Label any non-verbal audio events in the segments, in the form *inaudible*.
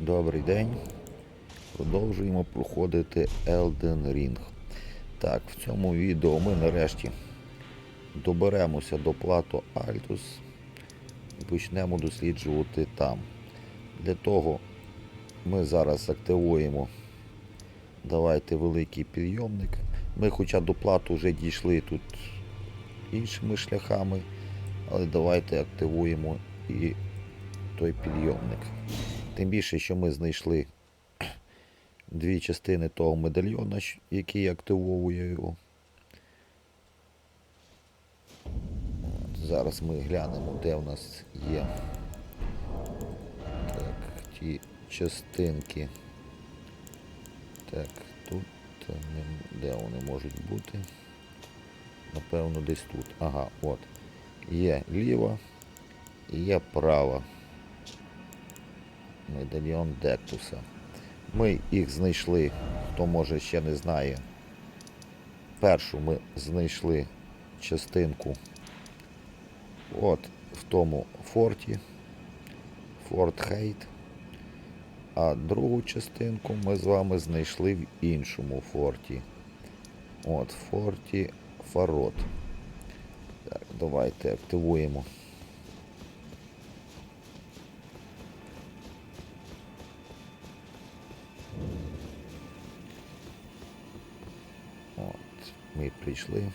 Добрий день. Продовжуємо проходити Elden Ring. Так, в цьому відео ми нарешті доберемося до плато Альтус і почнемо досліджувати там. Для того ми зараз активуємо давайте великий підйомник. Ми хоча до плату вже дійшли тут іншими шляхами, але давайте активуємо і той підйомник. Тим більше, що ми знайшли *clears throat* дві частини того медальйона, який активовує його. Зараз ми глянемо, де в нас є так, ті частинки. Так, тут де вони можуть бути? Напевно, десь тут. Ага, от. Є ліва і є права. Медальйон Дектуса. Ми їх знайшли, хто може ще не знає. Першу ми знайшли частинку от в тому форті. Форт Хейт. А другу частинку ми з вами знайшли в іншому форті. От, форті Фарот. Так, давайте активуємо. Ми прийшли.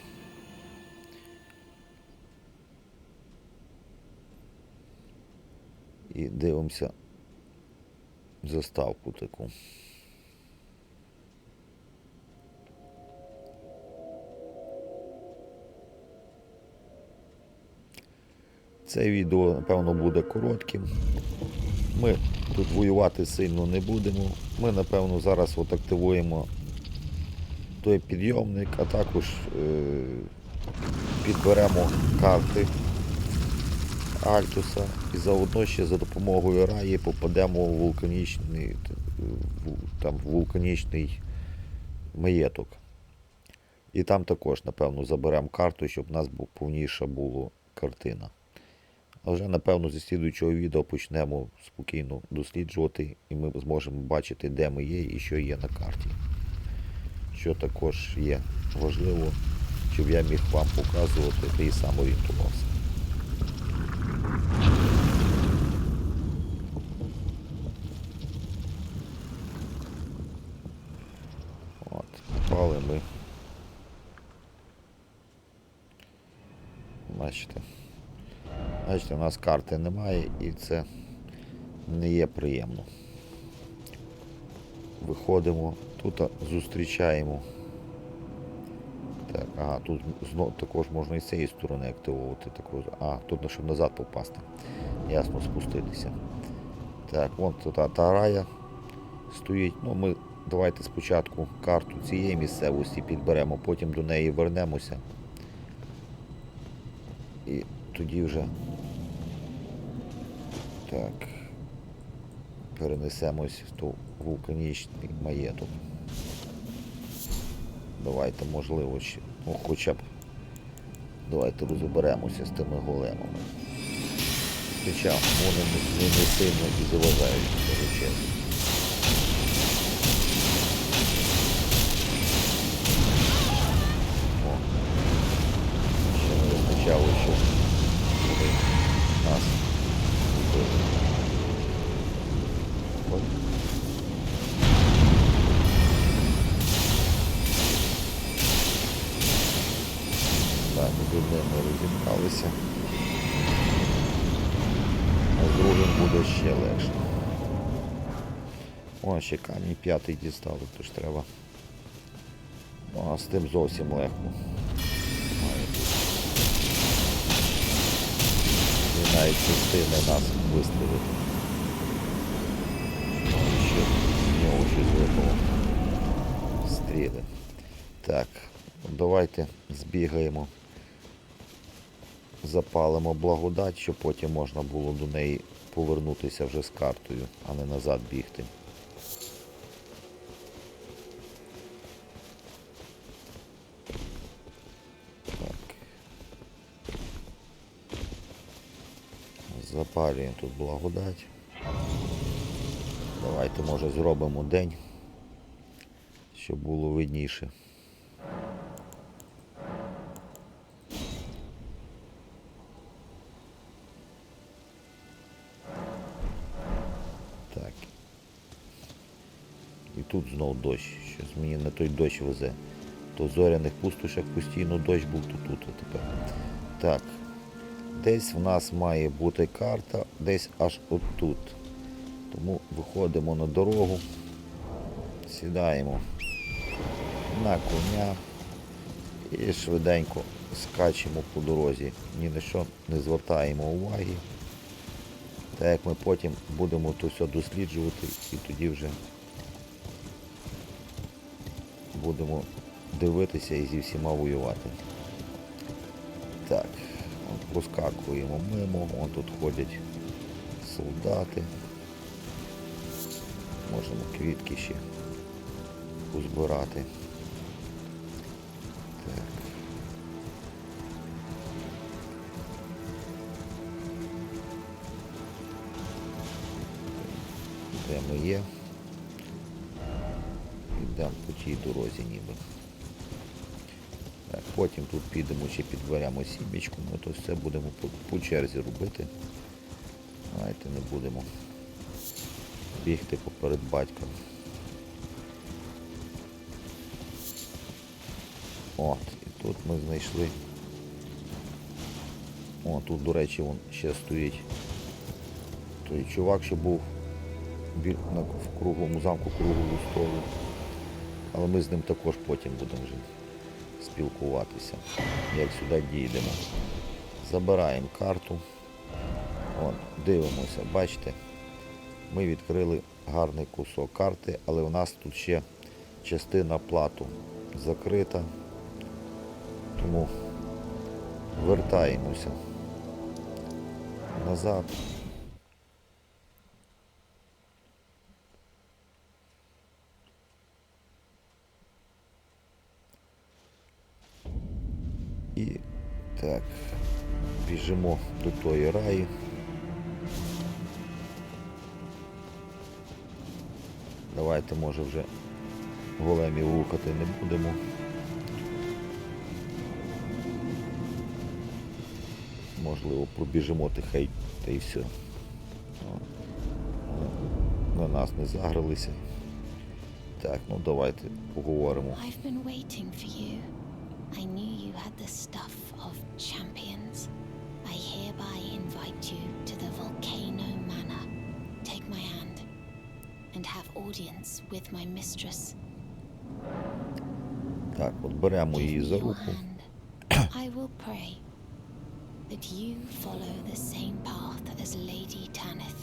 І дивимося заставку таку. Це відео, напевно, буде коротким. Ми тут воювати сильно не будемо. Ми, напевно, зараз от активуємо той підйомник, а також е, підберемо карти Альтуса і заодно ще за допомогою раї попадемо у вулканічний, там, в вулканічний маєток. І там також, напевно, заберемо карту, щоб в нас повніша була картина. А вже, напевно, зі слідуючого відео почнемо спокійно досліджувати, і ми зможемо бачити, де ми є і що є на карті. Що також є важливо, щоб я міг вам показувати і сам орієнтувався. От, попали ми. Бачите. Бачите, у нас карти немає і це не є приємно. Виходимо, тут зустрічаємо. Так, ага, тут також можна і з цієї сторони активувати. Також. А, тут щоб назад попасти. Ясно, спуститися. Так, вон та тарая стоїть. Ну, ми давайте спочатку карту цієї місцевості підберемо, потім до неї вернемося. І тоді вже так. Перенесемось в вулканічний маєток. Давайте, можливо, ну, хоча б давайте розберемося з тими големами. Хоча вони не сильно і заважають, скажу чесно. Так, з ми розібралися. А з другим буде ще легше. О, ще камінь п'ятий дістали, тож треба. Ну, а з тим зовсім легко. І навіть частини нас виставити. Ну, ще в нього щось випало. Стріли. Так, давайте збігаємо. Запалимо благодать, щоб потім можна було до неї повернутися вже з картою, а не назад бігти. Запалюємо тут благодать. Давайте, може, зробимо день, щоб було видніше. Тут знов дощ. Щось мені на той дощ везе. То зоряних пустошах постійно дощ був, то тут тепер. Так. Десь в нас має бути карта, десь аж отут. Тому виходимо на дорогу, сідаємо на коня і швиденько скачемо по дорозі. Ні на що не звертаємо уваги. Так як ми потім будемо то все досліджувати і тоді вже будемо дивитися і зі всіма воювати. Так, проскакуємо мимо, вон тут ходять солдати. Можемо квітки ще позбирати. Так. Де ми є? Йдемо по тій дорозі ніби. Так, потім тут підемо чи підберемо сімечку, ми то все будемо по, по черзі робити. Давайте не будемо бігти поперед батька. От, і тут ми знайшли. О, тут, до речі, вон ще стоїть той чувак, що був в круглому замку круглого столу. Але ми з ним також потім будемо вже спілкуватися, як сюди дійдемо. Забираємо карту. От, дивимося, бачите, ми відкрили гарний кусок карти, але у нас тут ще частина плату закрита. Тому вертаємося назад. І так, біжимо до тої раї. Давайте, може, вже големів рухати не будемо. Можливо, пробіжимо тихей та й все. На нас не загралися. Так, ну давайте поговоримо. I've been waiting for you. I knew you had the stuff audience with my mistress. Так, от беремо Give її me за your руку. hand. I will pray that you follow the same path as Lady Tanith.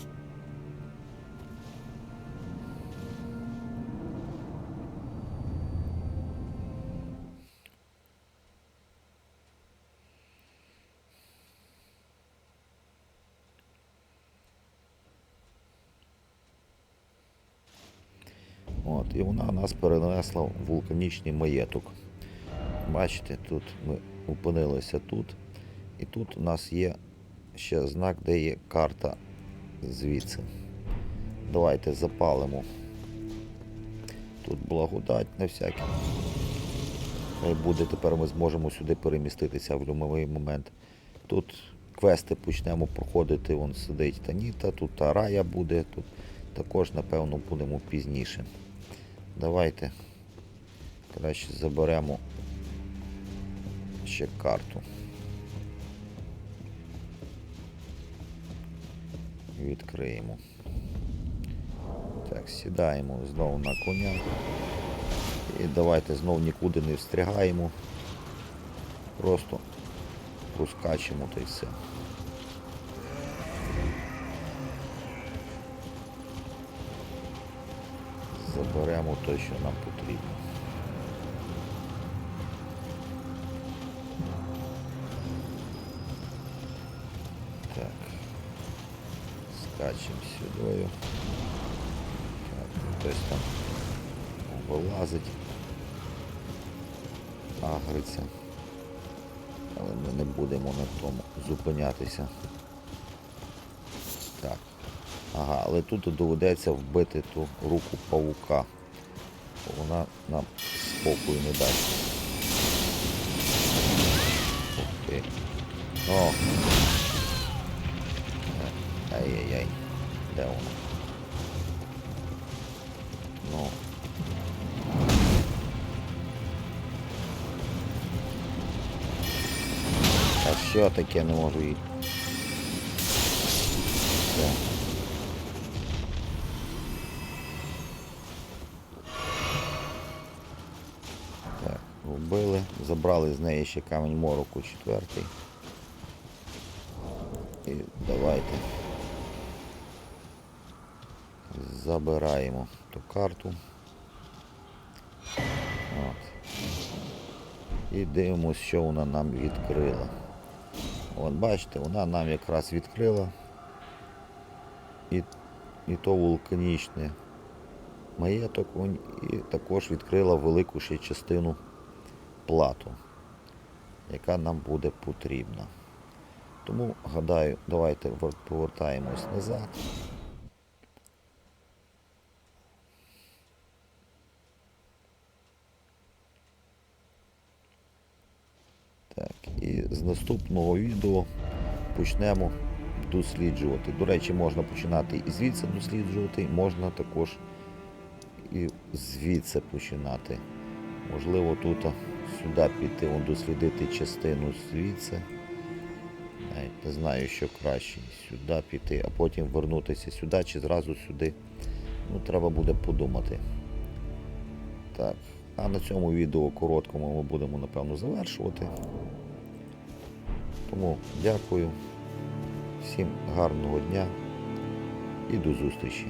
І вона нас перенесла в вулканічний маєток. Бачите, тут ми опинилися тут. І тут у нас є ще знак, де є карта звідси. Давайте запалимо. Тут благодать на всякий. Буде, тепер ми зможемо сюди переміститися в будь-який момент. Тут квести почнемо проходити, вон сидить Таніта, тут Тарая буде, тут також, напевно, будемо пізніше. Давайте краще заберемо ще карту. Відкриємо. Так, сідаємо знову на коня. І давайте знову нікуди не встрягаємо. Просто проскачемо та й все. Заберемо те, що нам потрібно. Так. Скачемо сюди. Так, хтось там вилазить. Агриться. Але ми не будемо на тому зупинятися. Так. Ага, але тут доведеться вбити ту руку павука. Вона нам спокою не дасть. Ух ти. О! Ай-яй-яй. Де вона? Ну. А що таке не можу їй? Так, вбили, забрали з неї ще камінь мороку четвертий. І давайте. Забираємо ту карту. От. І дивимося, що вона нам відкрила. От бачите, вона нам якраз відкрила і, і то вулканічне маєток і також відкрила велику ще частину плату, яка нам буде потрібна. Тому, гадаю, давайте повертаємось назад. Так, і з наступного відео почнемо досліджувати. До речі, можна починати і звідси досліджувати, можна також і звідси починати. Можливо, тут сюди піти, вон, дослідити частину звідси. Не знаю, що краще. Сюди піти, а потім вернутися сюди чи зразу сюди. Ну, треба буде подумати. Так. А на цьому відео короткому ми будемо, напевно, завершувати. Тому дякую. Всім гарного дня і до зустрічі.